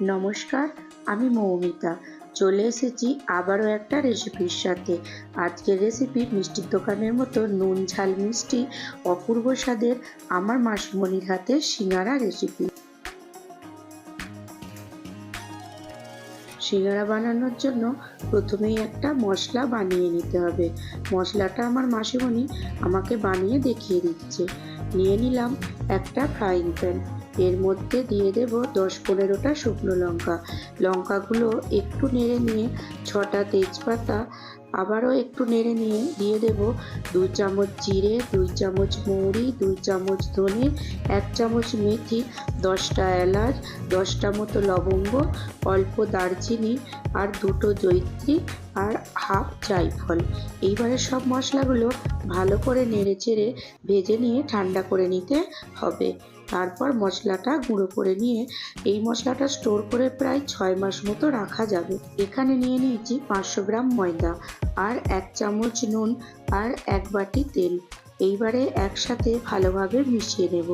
নমস্কার, আমি মৌমিতা। চলে এসেছি আবারও একটা রেসিপির সাথে। আজকের রেসিপি মিষ্টির দোকানের মতো নুন, ঝাল, মিষ্টি, অপূর্ব স্বাদের আমার মাসিমণির হাতে সিঙ্গারা রেসিপি। সিঙ্গারা বানানোর জন্য প্রথমেই একটা মশলা বানিয়ে নিতে হবে। মশলাটা আমার মাসিমণি আমাকে বানিয়ে দেখিয়ে দিচ্ছে। নিয়ে নিলাম একটা ফ্রাইং প্যান। এর মধ্যে দিয়ে দেব দশ পনেরোটা শুকনো লঙ্কা। লঙ্কাগুলো একটু নেড়ে নিয়ে ছটা তেজপাতা আবারও একটু নেড়ে নিয়ে দিয়ে দেব দুই চামচ জিরে, দুই চামচ মৌরি, দুই চামচ ধনে, এক চামচ মেথি, দশটা এলাচ, দশটা মতো লবঙ্গ, অল্প দারচিনি আর দুটো জৈত্রী আর হাফ জায়ফল। এইবারে সব মশলাগুলো ভালো করে নেড়ে চেড়ে ভেজে নিয়ে ঠান্ডা করে নিতে হবে। তারপর মশলাটা গুঁড়ো করে নিয়ে এই মশলাটা স্টোর করে প্রায় ছয় মাস মতো রাখা যাবে। এখানে নিয়ে নিয়েছি পাঁচশো গ্রাম ময়দা আর এক চামচ নুন আর এক বাটি তেল। এইবারে একসাথে ভালোভাবে মিশিয়ে নেব।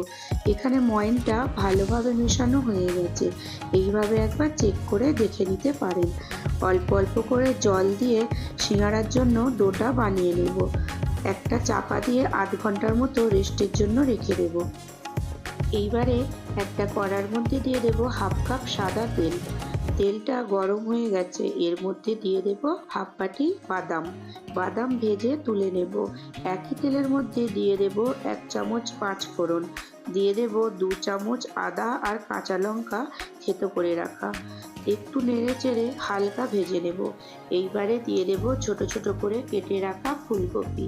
এখানে ময়নটা ভালোভাবে মেশানো হয়ে গেছে। এইভাবে একবার চেক করে দেখে নিতে পারেন। অল্প অল্প করে জল দিয়ে সিঙ্গারার জন্য ডোটা বানিয়ে নেব। একটা চাপা দিয়ে আধ ঘণ্টার মতো রেস্টের জন্য রেখে দেবো। এইবারে একটা কড়ার মধ্যে দিয়ে দেব হাফ কাপ সাদা তেল। তেলটা গরম হয়ে গেছে, এর মধ্যে দিয়ে দেব হাফ বাটি বাদাম। বাদাম ভেজে তুলে নেব। একই তেলের মধ্যে দিয়ে দেব এক চামচ পাঁচ ফোড়ন। দিয়ে দেব দু চামচ আদা আর কাঁচা লঙ্কা থেতো করে রাখা। একটু নেড়ে চেড়ে হালকা ভেজে নেব। এইবারে দিয়ে দেব ছোট ছোট করে কেটে রাখা ফুলকপি।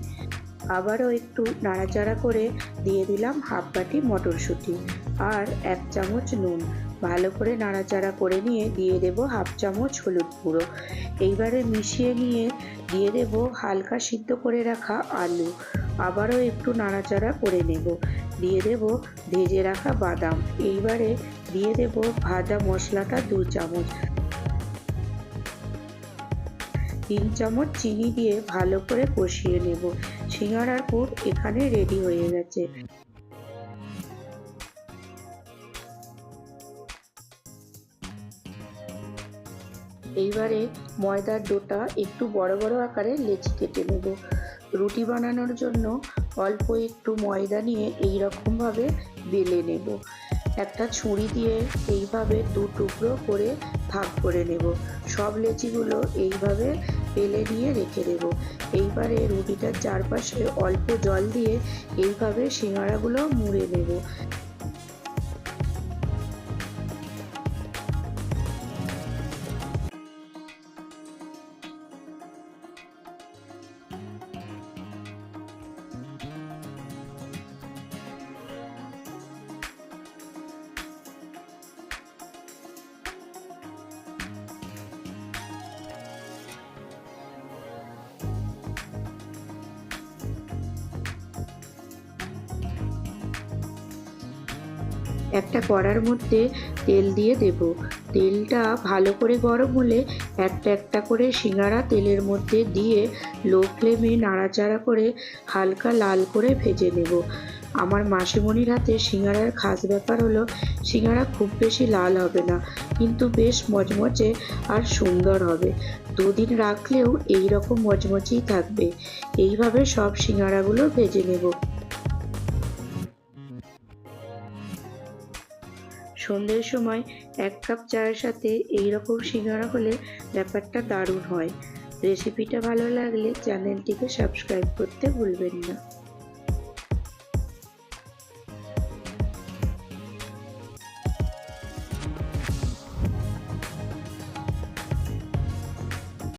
আবারও একটু নাড়াচাড়া করে দিয়ে দিলাম হাফ বাটি মটরশুঁটি আর এক চামচ নুন। ভালো করে নাড়াচাড়া করে নিয়ে দিয়ে দেব হাফ চামচ হলুদ গুঁড়ো। এইবারে মিশিয়ে নিয়ে দিয়ে দেব হালকা সিদ্ধ করে রাখা আলু। আবারও একটু নাড়াচাড়া করে নেব। দিয়ে দেব ভেজে রাখা বাদাম। এইবারে দিয়ে দেব ভাজা মশলাটা দু চামচ। তিন চামচ চিনি দিয়ে ভালো করে কষিয়ে নেব। সিঙ্গারার পুর এখানে রেডি হয়ে গেছে। এইবারে ময়দার ডোটা একটু বড় বড় আকারে লেচি কেটে নেব। রুটি বানানোর জন্য অল্প একটু ময়দা নিয়ে এই রকমভাবে বেলে নেব। একটা ছুরি দিয়ে এইভাবে দু টুকরো করে ভাগ করে নেব। সব লেচিগুলো এইভাবে পেলে নিয়ে রেখে দেব। এইবারে রুটিটার চারপাশে অল্প জল দিয়ে এইভাবে সিঙ্গারাগুলো মুড়ে নেব একটা কড়ার মধ্যে তেল দিয়ে দেব। তেলটা ভালো করে গরম হলে একটা একটা করে সিঙ্গারা তেলের মধ্যে দিয়ে লো ফ্লেমে নাড়াচাড়া করে হালকা লাল করে ভেজে নেব। আমার মাসিমণির হাতে সিঙ্গারার খাস ব্যাপার হলো সিঙ্গারা খুব বেশি লাল হবে না, কিন্তু বেশ মচমচে আর সুন্দর হবে। দুদিন রাখলেও এই রকম মচমচেই থাকবে। এইভাবে সব সিঙ্গারাগুলো ভেজে নেব। সন্ধ্যের সময় এক কাপ চায়ের সাথে এই রকম সিঙ্গারা হলে ব্যাপারটা দারুণ হয়। রেসিপিটা ভালো লাগলে চ্যানেলটিকে সাবস্ক্রাইব করতে ভুলবেন না।